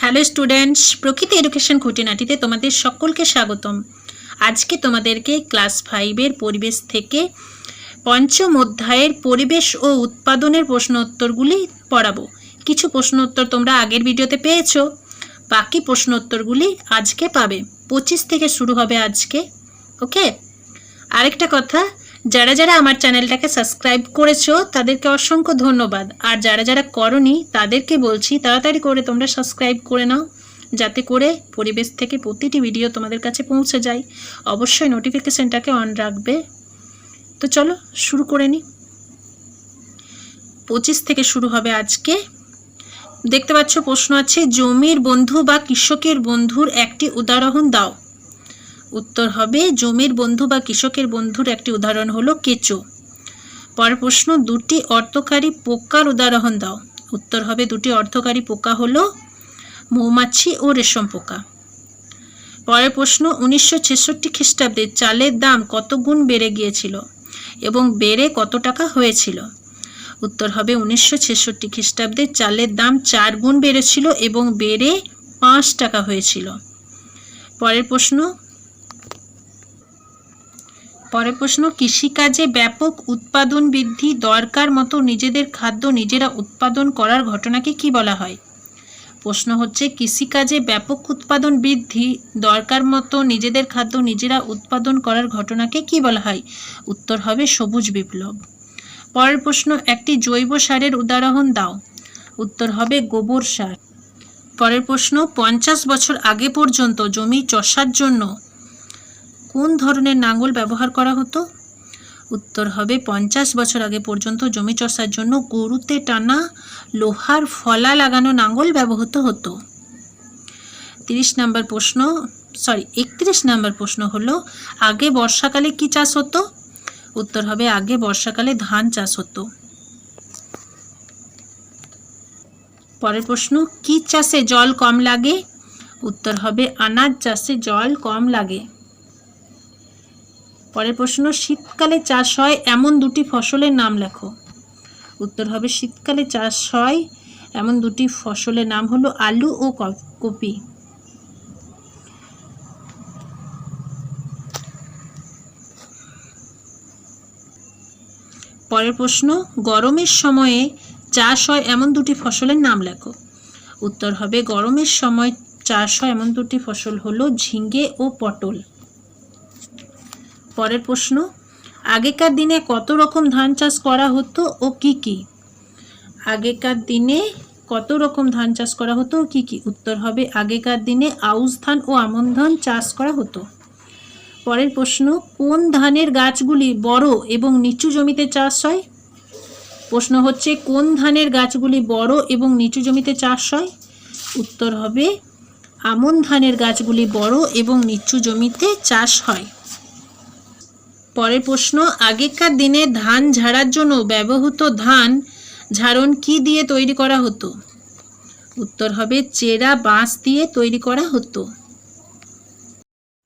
Hello students, প্রকৃতি education খুঁটিনাটিতে তোমাদের সকলকে স্বাগতম। আজকে তোমাদেরকে ক্লাস ফাইভের পরিবেশ থেকে পঞ্চম অধ্যায়ের পরিবেশ ও উৎপাদনের প্রশ্ন উত্তরগুলি পড়াবো। কিছু প্রশ্ন উত্তর তোমরা আগের ভিডিওতে পেয়েছ, বাকি প্রশ্ন উত্তরগুলি আজকে পাবে। পঁচিশ থেকে শুরু হবে আজকে, ওকে? আরেকটা কথা যারা যারা আমার চ্যানেলটাকে সাবস্ক্রাইব করেছ, তাদেরকে অসংখ্য ধন্যবাদ। আর যারা যারা করনি, তাদেরকে বলছি, তাড়াতাড়ি করে তোমরা সাবস্ক্রাইব করে নাও, যাতে করে পরিবেশ থেকে প্রতিটি ভিডিও তোমাদের কাছে পৌঁছে যায়। অবশ্যই নোটিফিকেশানটাকে অন রাখবে। তো চলো, শুরু করে নিই পঁচিশ থেকে শুরু হবে আজকে। দেখতে পাচ্ছ, প্রশ্ন আছে, জমির বন্ধু বা কৃষকের বন্ধুর একটি উদাহরণ দাও। উত্তর হবে, জমির বন্ধু বা কৃষকের বন্ধুর একটি উদাহরণ হলো কেঁচো। পরের প্রশ্ন, দুটি অর্থকারী পোকার উদাহরণ দাও। উত্তর হবে, দুটি অর্থকারী পোকা হলো মৌমাছি ও রেশম পোকা। পরের প্রশ্ন, উনিশশো ছেষট্টি খ্রিস্টাব্দে চালের দাম কত গুণ বেড়ে গিয়েছিল এবং বেড়ে কত টাকা হয়েছিল? উত্তর হবে, উনিশশো ছেষট্টি খ্রিস্টাব্দে চালের দাম চার গুণ বেড়েছিল এবং বেড়ে পাঁচ টাকা হয়েছিল। পরের প্রশ্ন পরের প্রশ্ন, কৃষিকাজে ব্যাপক উৎপাদন বৃদ্ধি দরকার মতো নিজেদের খাদ্য নিজেরা উৎপাদন করার ঘটনাকে কি বলা হয়? প্রশ্ন হচ্ছে, কৃষিকাজে ব্যাপক উৎপাদন বৃদ্ধি দরকার মতো নিজেদের খাদ্য নিজেরা উৎপাদন করার ঘটনাকে কি বলা হয়? উত্তর হবে, সবুজ বিপ্লব। পরের প্রশ্ন, একটি জৈব সারের উদাহরণ দাও। উত্তর হবে, গোবর সার। পরের প্রশ্ন, পঞ্চাশ বছর আগে পর্যন্ত জমি চষার জন্য কোন ধরনের নাঙ্গল ব্যবহার করা হতো? উত্তর হবে, পঞ্চাশ বছর আগে পর্যন্ত জমি চষার জন্য গরুতে টানা লোহার ফলা লাগানো নাঙ্গল ব্যবহৃত হতো। তিরিশ নম্বর প্রশ্ন সরি একত্রিশ নম্বর প্রশ্ন হলো, আগে বর্ষাকালে কি চাষ হতো? উত্তর হবে, আগে বর্ষাকালে ধান চাষ হতো। পরের প্রশ্ন, কি চাষে জল কম লাগে? উত্তর হবে, আনাজ চাষে জল কম লাগে। পরের প্রশ্ন, শীতকালে চাষ হয় এমন দুটি ফসলের নাম লেখো। উত্তর হবে, শীতকালে চাষ হয় এমন দুটি ফসলের নাম হলো আলু ও কপি। পরের প্রশ্ন, গরমের সময়ে চাষ হয় এমন দুটি ফসলের নাম লেখো। উত্তর হবে, গরমের সময় চাষ হয় এমন দুটি ফসল হলো ঝিঙ্গে ও পটল। পরের প্রশ্ন, আগেকার দিনে কত রকম ধান চাষ করা হতো ও কি কি? আগেকার দিনে কত রকম ধান চাষ করা হতো ও কি কি? উত্তর হবে, আগেকার দিনে আউশ ধান ও আমন ধান চাষ করা হতো। পরের প্রশ্ন, কোন ধানের গাছগুলি বড় এবং নিচু জমিতে চাষ হয়? প্রশ্ন হচ্ছে, কোন ধানের গাছগুলি বড় এবং নিচু জমিতে চাষ হয়? উত্তর হবে, আমন ধানের গাছগুলি বড় এবং নিচু জমিতে চাষ হয়। পরের প্রশ্ন, আগেকার দিনে ধান ঝাড়ার জন্য ব্যবহৃত ধান ঝাড়ন কি দিয়ে তৈরি করা হতো? উত্তর হবে, চেরা বাঁশ দিয়ে তৈরি করা হতো।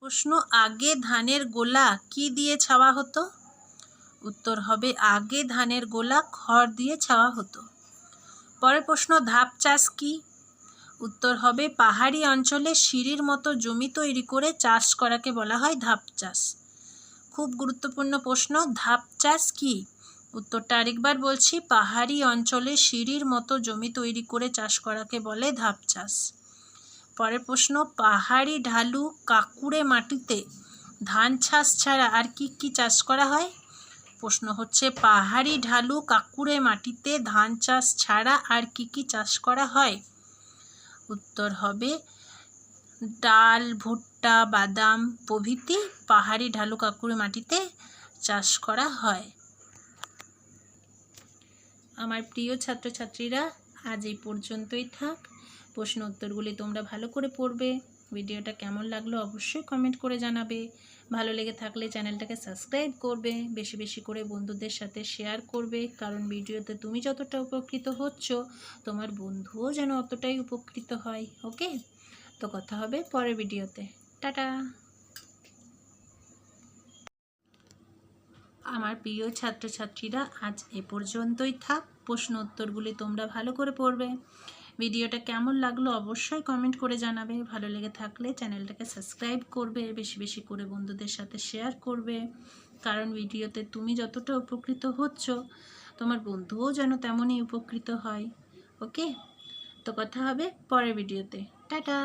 প্রশ্ন, আগে ধানের গোলা কি দিয়ে ছাওয়া হতো? উত্তর হবে, আগে ধানের গোলা খড় দিয়ে ছাওয়া হতো। পরের প্রশ্ন, ধাপ চাষ কি? উত্তর হবে, পাহাড়ি অঞ্চলে সিঁড়ির মতো জমি তৈরি করে চাষ করাকে বলা হয় ধাপ চাষ। খুব গুরুত্বপূর্ণ প্রশ্ন, ধাপ চাষ কি? উত্তরটা আরেকবার বলছি, পাহাড়ি অঞ্চলে সিঁড়ির মতো জমি তৈরি করে চাষ করাকে বলে ধাপ চাষ। পরের প্রশ্ন, পাহাড়ি ঢালু কাকুরে মাটিতে ধান চাষ ছাড়া আর কি কি চাষ করা হয়? প্রশ্ন হচ্ছে, পাহাড়ি ঢালু কাকুরে মাটিতে ধান চাষ ছাড়া আর কি কি চাষ করা হয়? উত্তর হবে ডাল, ভুট্টা, বাদাম প্রভৃতি পাহাড়ি ঢালু কাকুরে মাটিতে চাষ করা হয়। আমার প্রিয় ছাত্রছাত্রীরা, আজ এই পর্যন্তই থাক। প্রশ্ন উত্তরগুলি তোমরা ভালো করে পড়বে। ভিডিওটা কেমন লাগল অবশ্যই কমেন্ট করে জানাবে। ভালো লেগে থাকলে চ্যানেলটাকে সাবস্ক্রাইব করবে, বেশি বেশি করে বন্ধুদের সাথে শেয়ার করবে। কারণ ভিডিওতে তুমি যতটা উপকৃত হচ্ছ, তোমার বন্ধুও যেন অতটাই উপকৃত হয় ওকে তো কথা হবে পরের ভিডিওতে। টাটা। আমার প্রিয় ছাত্রছাত্রীরা, আজ এ পর্যন্তই থাক। প্রশ্ন উত্তরগুলি তোমরা ভালো করে পড়বে। ভিডিওটা কেমন লাগল অবশ্যই কমেন্ট করে জানাবে। ভালো লেগে থাকলে চ্যানেলটাকে সাবস্ক্রাইব করবে, বেশি বেশি করে বন্ধুদের সাথে শেয়ার করবে। কারণ ভিডিওতে তুমি যতটা উপকৃত হচ্ছ, তোমার বন্ধুও যেন তেমনই উপকৃত হয়। ওকে? তো কথা হবে পরের ভিডিওতে। টাটা